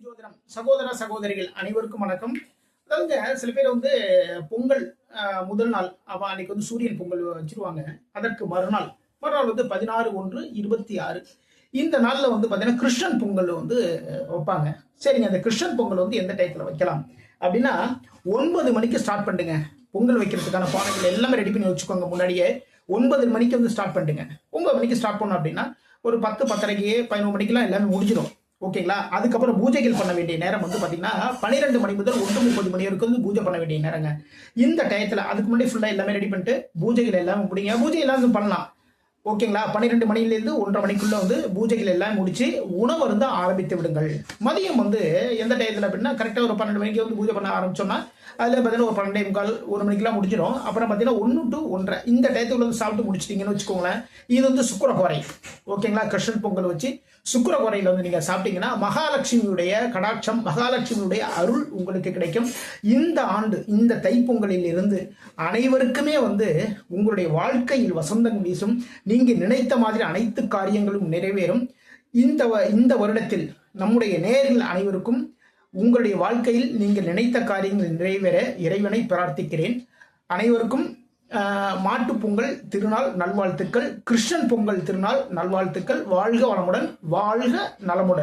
ஜோதிடம் சகோதர சகோதரிகள் அனைவருக்கும் வணக்கம். அதாவதுங்க சில பேர் வந்து பொங்கல் முதல் நாள் அவன் அன்னைக்கு வந்து சூரியன் பொங்கல் வச்சிருவாங்க. அதற்கு மறுநாள் மறுநாள் வந்து பதினாறு ஒன்று இருபத்தி ஆறு. இந்த நாளில் வந்து பார்த்தீங்கன்னா கிருஷ்ணன் பொங்கல் வந்து வைப்பாங்க. சரிங்க அந்த கிருஷ்ணன் பொங்கல் வந்து எந்த டயத்தில் வைக்கலாம்? அப்படின்னா ஒன்பது மணிக்கு ஸ்டார்ட் பண்ணுங்க. பொங்கல் வைக்கிறதுக்கான பானைகள் எல்லாமே ரெடி பண்ணி வச்சுக்கோங்க முன்னாடியே. ஒன்பது மணிக்கு வந்து ஸ்டார்ட் பண்ணுங்க. ஒன்பது மணிக்கு ஸ்டார்ட் பண்ணோம் அப்படின்னா ஒரு பத்து பத்தரைக்கு பதினொன்று மணிக்கெல்லாம் எல்லாமே முடிஞ்சிடும். ஓகேங்களா? அதுக்கப்புறம் பூஜைகள் பண்ண வேண்டிய நேரம் வந்து பார்த்தீங்கன்னா பன்னிரெண்டு மணி முதல் ஒன்று முப்பது மணி வரைக்கும் வந்து பூஜை பண்ண வேண்டிய நேரங்க. இந்த டயத்தில் அதுக்கு முன்னாடி ஃபுல்லாக எல்லாமே ரெடி பண்ணிட்டு பூஜைகள் எல்லாமே முடியுங்க பூஜை எல்லாம் வந்து பண்ணலாம். ஓகேங்களா? பன்னிரெண்டு மணிலேருந்து ஒன்றரை மணிக்குள்ளே வந்து பூஜைகள் எல்லாம் முடிச்சு உணவு வந்து ஆரம்பித்து விடுங்கள். மதியம் வந்து எந்த டயத்தில் அப்படின்னா கரெக்டாக ஒரு பன்னெண்டு மணிக்கு வந்து பூஜை பண்ண ஆரம்பிச்சோம்னா அதில் பார்த்தீங்கன்னா ஒரு பன்னெண்டே முக்கால் ஒரு மணிக்கெல்லாம் முடிஞ்சிடும். அப்புறம் பார்த்தீங்கன்னா ஒன்று டு ஒன்றரை. இந்த டயத்துக்குள்ள வந்து சாப்பிட்டு முடிச்சிட்டிங்கன்னு வச்சுக்கோங்களேன் இது வந்து சுக்கரகோரை. ஓகேங்களா? கிருஷ்ணன் பொங்கல் வச்சு சுக்கரகோரையில் வந்து நீங்கள் சாப்பிட்டீங்கன்னா மகாலட்சுமியுடைய கடாட்சம் மகாலட்சுமியுடைய அருள் உங்களுக்கு கிடைக்கும். இந்த ஆண்டு இந்த தைப்பொங்கலில் இருந்து அனைவருக்குமே வந்து உங்களுடைய வாழ்க்கையில் வசந்தம் வீசும். நீங்கள் நினைத்த மாதிரி அனைத்து காரியங்களும் நிறைவேறும். இந்த வ- இந்த வருடத்தில் நம்முடைய நேரில் அனைவருக்கும் உங்களுடைய வாழ்க்கையில் நீங்கள் நினைத்த காரியங்கள் நிறைவேற இறைவனை பிரார்த்திக்கிறேன். அனைவருக்கும் மாட்டு பொங்கல் திருநாள் நல்வாழ்த்துக்கள். கிருஷ்ணன் பொங்கல் திருநாள் நல்வாழ்த்துக்கள். வாழ்க வளமுடன் வாழ்க நலமுடன்.